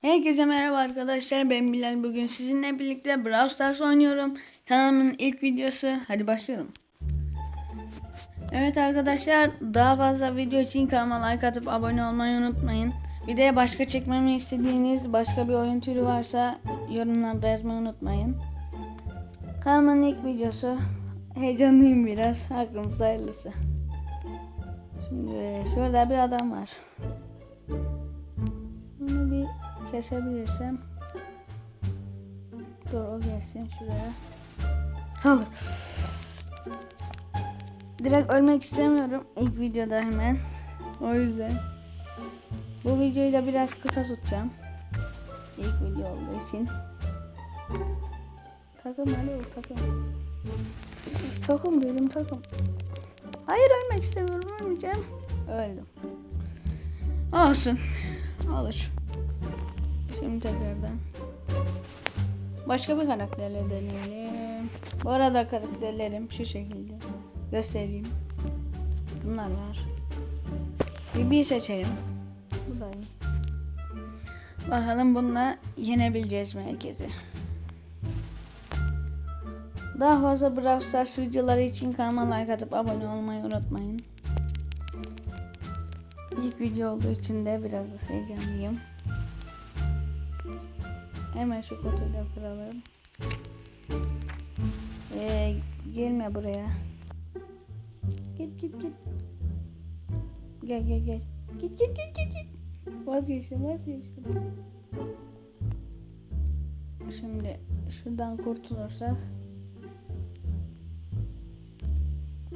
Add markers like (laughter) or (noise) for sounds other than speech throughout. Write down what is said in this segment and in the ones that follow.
Herkese merhaba arkadaşlar. Ben Bilal. Bugün sizinle birlikte Brawl Stars oynuyorum. Kanalımın ilk videosu. Hadi başlayalım. Evet arkadaşlar daha fazla video için kanalıma like atıp abone olmayı unutmayın. Bir de başka çekmemi istediğiniz başka bir oyun türü varsa yorumlarda yazmayı unutmayın. Kanalımın ilk videosu. Heyecanlıyım biraz. Aklımızda hayırlısı. Şimdi şurada bir adam var. Kesebilirsem. Dur o gelsin şuraya. Saldır. Direkt ölmek istemiyorum ilk videoda hemen. O yüzden. Bu videoyu da biraz kısa tutacağım. İlk video olduğu için. Takım alo takım. Takım dedim takım. Hayır ölmek istemiyorum ölmeyeceğim. Öldüm. Olsun. Olur. Şimdi tekrardan. Başka bir karakterle deneyelim. Bu arada karakterlerim şu şekilde. Göstereyim. Bunlar var. Bir, bir seçelim. Bu da iyi. Bakalım bununla yenebileceğiz mi herkesi. Daha fazla Brawl Stars videoları için kanalıma like atıp abone olmayı unutmayın. İlk video olduğu için de biraz heyecanlıyım. Hemen şu kutuyu kıralım. Ee, gelme buraya. Git git git. Gel gel gel. Git git git git git. Vazgeçtim vazgeçtim. Şimdi şuradan kurtulursak.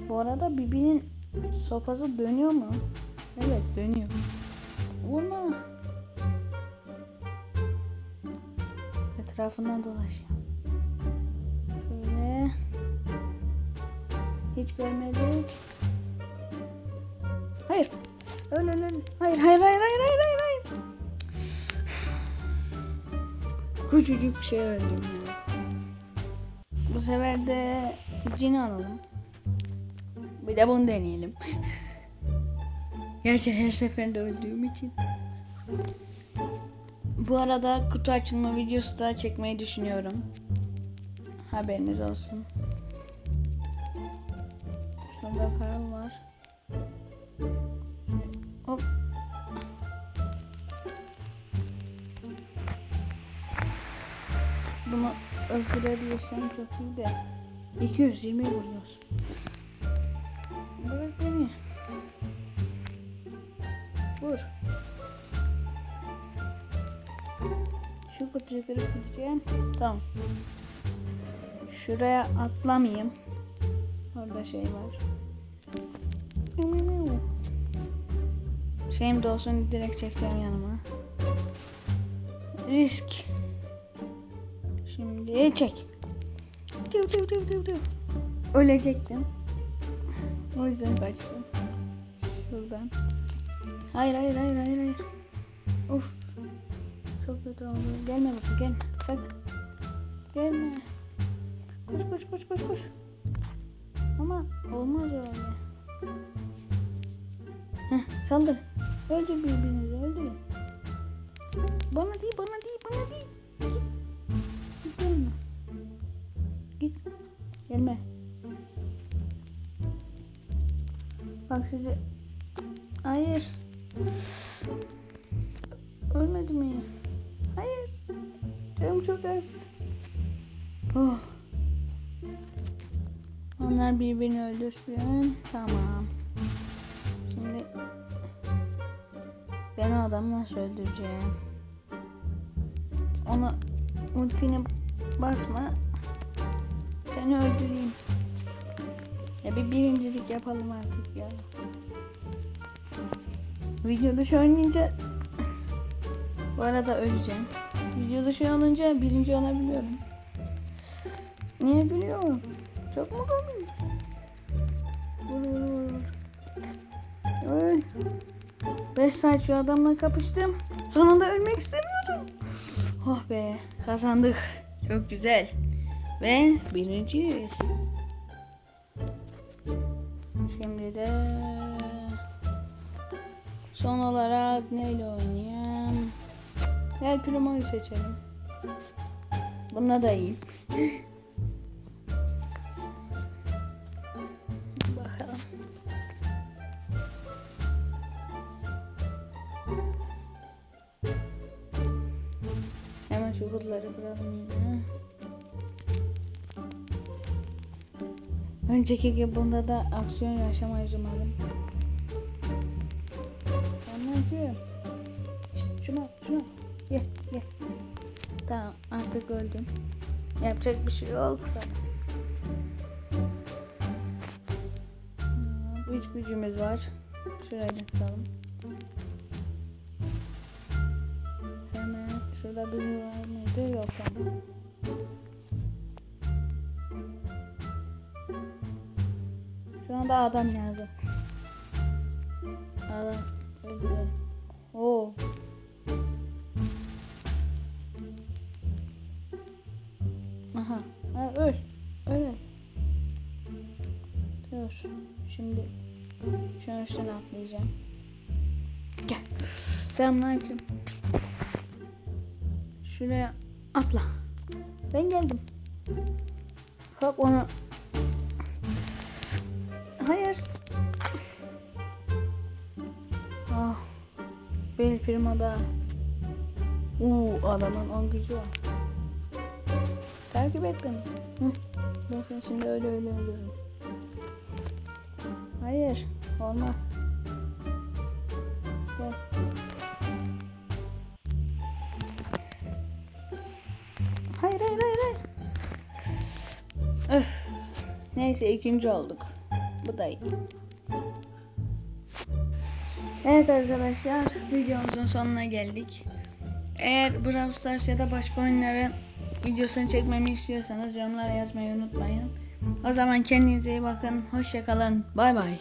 Bu arada Bibi'nin sopası dönüyor mu? Evet dönüyor. Vurma. Etrafından dolaşayım. Şöyle. Hiç görmedik. Hayır. Öl öl öl. Hayır hayır hayır hayır hayır hayır hayır. Küçücük şey öldüm ya. Bu sefer de cin alalım. Bir de bunu deneyelim. (laughs) Gerçi her seferinde öldüğüm için. Bu arada kutu açılma videosu da çekmeyi düşünüyorum. Haberiniz olsun. Şurada Karl var. Hop. Bunu öldürebilirsem çok iyi de. 220 vuruyoruz. Şu kutuyu kırıp gideceğim. Tamam. Şuraya atlamayayım. Orada şey var. Şeyim de olsun direkt çekeceğim yanıma. Risk. Şimdi çek. Diu diu diu diu diu. Ölecektim. O yüzden kaçtım. Şuradan. Hayır hayır hayır hayır hayır. Of. Çok kötü oldu. Gelme bakayım gelme. Sakın. Gelme. Koş koş koş koş koş. Ama olmaz öyle. Heh, saldır. Öldür birbirinizi öldürün. Bana değil bana değil bana değil. Git. Git gelme. Git. Gelme. Bak sizi. Hayır. Canım çok az. Oh. Onlar birbirini öldürsün. Tamam. Şimdi ben o adamı nasıl öldüreceğim? Onu ultini basma. Seni öldüreyim. Ya bir birincilik yapalım artık ya. Video dışı oynayınca bu arada öleceğim. Video dışı olunca birinci olabiliyorum. Niye gülüyorsun? Çok mu komik? Vur. Öl. 5 saat şu adamla kapıştım. Sonunda ölmek istemiyordum. Oh be kazandık. Çok güzel. Ve birinciyiz. Şimdi de son olarak neyle oynayayım? El Primo'yu seçelim. Bunda da iyi. Bakalım. Hemen şu kutuları kıralım yine. Önceki gibi bunda da aksiyon yaşamayız umarım. Anlatıyorum. Şşt, Şuna, şuna. Ye, ye. Tamam, artık öldüm. Yapacak bir şey yok. Tamam. Üç gücümüz var. Şuraya da tutalım. Hemen şurada biri var mıydı? Yok tamam. Şu anda adam lazım. Adam öldürüyor. Aha. Ha, öl. Öl. Dur. Şimdi şunun üstüne atlayacağım. Gel. Selamünaleyküm. Şuraya atla. Ben geldim. Kalk onu. Hayır. Ah. Bel firmada. Uuu adamın on gücü var. Takip et beni. Ben seni şimdi öyle öyle öldürürüm. Hayır. Olmaz. Gel. Hayır hayır hayır hayır. Öf. Neyse ikinci olduk. Bu da iyi. Evet arkadaşlar videomuzun sonuna geldik. Eğer Brawl Stars ya da başka oyunların videosunu çekmemi istiyorsanız yorumlara yazmayı unutmayın. O zaman kendinize iyi bakın. Hoşçakalın. Bay bay.